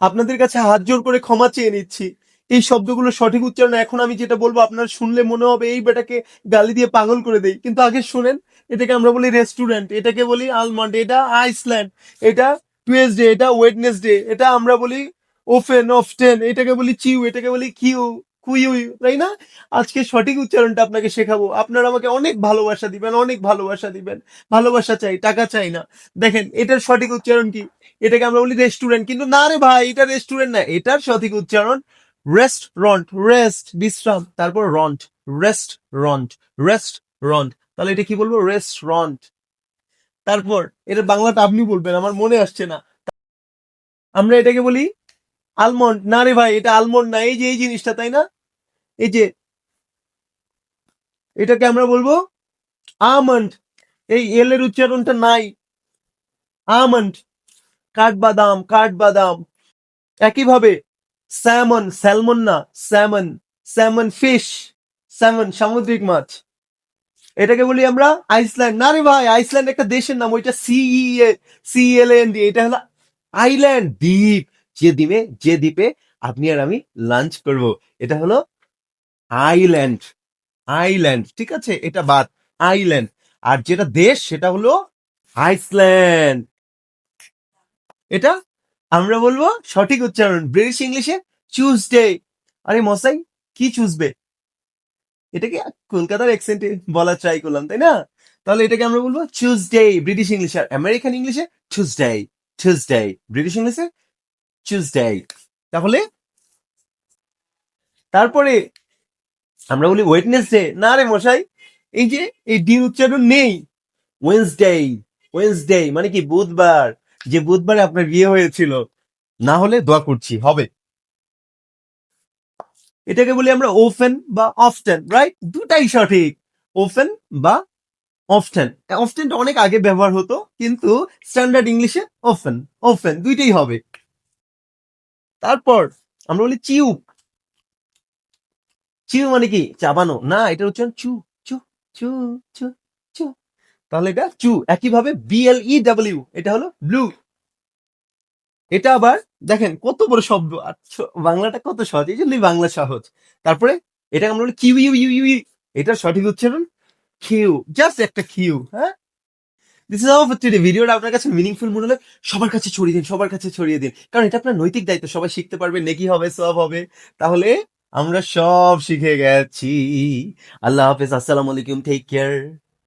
আপনাদের কাছে হাত জোর করে ক্ষমা চেয়ে নিচ্ছি। এই শব্দগুলো সঠিক উচ্চারণ এখন আমি যেটা বলব, আপনার শুনলে মনে হবে এই বেটাকে গালি দিয়ে পাগল করে দেই। কিন্তু আগে শোনেন, এটাকে আমরা বলি রেস্টুরেন্ট, এটাকে বলি আলমন্ড, এটা আইসল্যান্ড, এটা টুয়েসডে, এটা ওয়েডনেসডে, এটা আমরা বলি ওফেন অফটেন এটাকে বলি চিউ, এটাকে বলি কিউ। কুইউ তাই না? আজকে সঠিক উচ্চারণটা আপনাকে শেখাবো। আপনারা আমাকে অনেক ভালোবাসা দিবেন, অনেক ভালোবাসা দিবেন। ভালোবাসা চাই, টাকা চাই না। দেখেন, এটার সঠিক উচ্চারণ কি? এটাকে আমরা বলি রেস্টুরেন্ট কিন্তু না রে ভাই, এটা রেস্টুরেন্ট না। এটার সঠিক উচ্চারণ রেস্ট রন্ট রেস্ট বিশ্রাম, তারপর রন্ট রেস্ট রন্ট রেস্ট রন্ট তাহলে এটা কি বলব? রেস্টুরেন্ট তারপর, এটা বাংলাটা আপনি বলবেন, আমার মনে আসছে না। আমরা এটাকে বলি আলমন্ড না রে ভাই, এটা আলমন্ড না, এই যে, এই জিনিসটা, তাই না? এই যে, এটাকে আমরা বলব আমন্ড এই এল এর উচ্চারণটা নাই। আমন্ড কাঠবাদাম কাঠবাদাম। একইভাবে স্যামন স্যালমন না স্যামন স্যামন ফিশ স্যামন সামুদ্রিক মাছ। এটাকে বলি আমরা আইসল্যান্ড না রে ভাই আইসল্যান্ড একটা দেশের নাম, ওইটা সিই সি এল এন এটা হলো আইল্যান্ড দ্বীপ যে দ্বীপে যে দ্বীপে আপনি আর আমি লাঞ্চ করব। এটা হলো আইল্যান্ড আইল্যান্ড ঠিক আছে? এটা বাদ আইল্যান্ড আর যেটা দেশ, সেটা হলো আইসল্যান্ড এটা আমরা বলব সঠিক উচ্চারণ ব্রিটিশ ইংলিশে চুজডে আরে মশাই, কি চুজবে এটাকে কলকাতার অ্যাকসেন্টে বলা ট্রাই করলাম, তাই না? তাহলে এটাকে আমরা বলব চুজডে ব্রিটিশ ইংলিশ আর আমেরিকান ইংলিশে চুজডে চুজডে ব্রিটিশ ইংলিশে চুজডে তাহলে? তারপরে আমরা বলি ওয়েটনেসডে না রে মশাই, এই যে, এই ডির উচ্চারণ নেই। ওয়েন্সডে ওয়েন্সডে মানে কি বুধবার? যে বুধবারে আপনার বিয়ে হয়েছিল। না হলে দোয়া করছি, হবে। এটাকে বলি আমরা ওফেন বা অফটেন রাইট দুটাই সঠিক। ওফেন বা অফটেন অফটেনটা অনেক আগে ব্যবহার হতো, কিন্তু স্ট্যান্ডার্ড ইংলিশে ওফেন ওফেন দুইটাই হবে। তারপর আমরা বলি চিউ। চিউ মানে কি? চাবানো। না, এটা হচ্ছে চু চু চু চু চু। তাহলে এটা চু। একইভাবে বিএল ই ডাব্লিউ এটা হলো ব্লু। এটা আবার দেখেন কত বড় শব্দ। বাংলাটা কত সহজ? এই জন্যই বাংলা সহজ। তারপরে এটা আমরা বলি কিউ, ইউ ইউ ইউ এটা সঠিক উচ্চারণ কিউ। জাস্ট একটা কিউ হ্যাঁ? দিস ইজ আওয়ার টুডে ভিডিওটা আপনার কাছে মিনিংফুল মনে হলে সবার কাছে ছড়িয়ে দিন, সবার কাছে ছড়িয়ে দিন। কারণ এটা আপনার নৈতিক দায়িত্ব, সবাই শিখতে পারবে, নেকি হবে, সব হবে। তাহলে আমরা সব শিখে গেছি। আল্লাহ হাফেজ, আসসালামু আলাইকুম টেক কেয়ার